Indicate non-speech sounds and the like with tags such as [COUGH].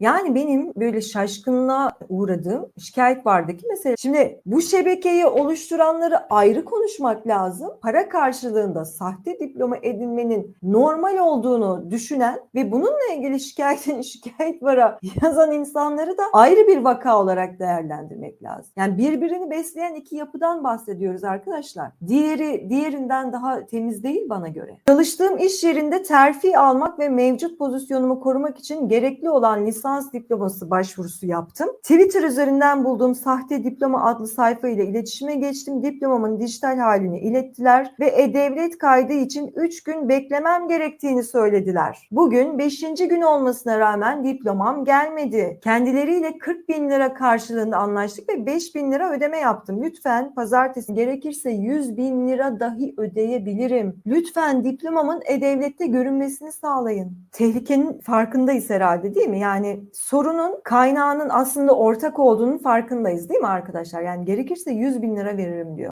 Yani benim böyle şaşkınlığa uğradığım şikayet vardı ki mesela şimdi bu şebekeyi oluşturanları ayrı konuşmak lazım. Para karşılığında sahte diploma edinmenin normal olduğunu düşünen ve bununla ilgili şikayetin [LAUGHS] şikayet vara yazan insanları da ayrı bir vaka olarak değerlendirmek lazım. Yani birbirini besleyen iki yapıdan bahsediyoruz arkadaşlar. Diğeri diğerinden daha temiz değil bana göre. Çalıştığım iş yerinde terfi almak ve mevcut pozisyonumu korumak için gerekli olan lisans diploması başvurusu yaptım. Twitter üzerinden bulduğum sahte diploma adlı sayfa ile iletişime geçtim. Diplomamın dijital halini ilettiler ve e-devlet kaydı için 3 gün beklemem gerektiğini söylediler. Bugün 5. gün olmasına rağmen diplomam gelmedi. Kendileriyle 40 bin lira karşılığında anlaştık ve 5 bin lira ödeme yaptım. Lütfen pazartesi gerekirse 100 bin lira dahi ödeyebilirim. Lütfen diplomamın e-devlette görünmesini sağlayın. Tehlikenin farkındayız herhalde değil mi? Yani sorunun kaynağının aslında ortak olduğunun farkındayız değil mi arkadaşlar? Yani gerekirse 100 bin lira veririm diyor.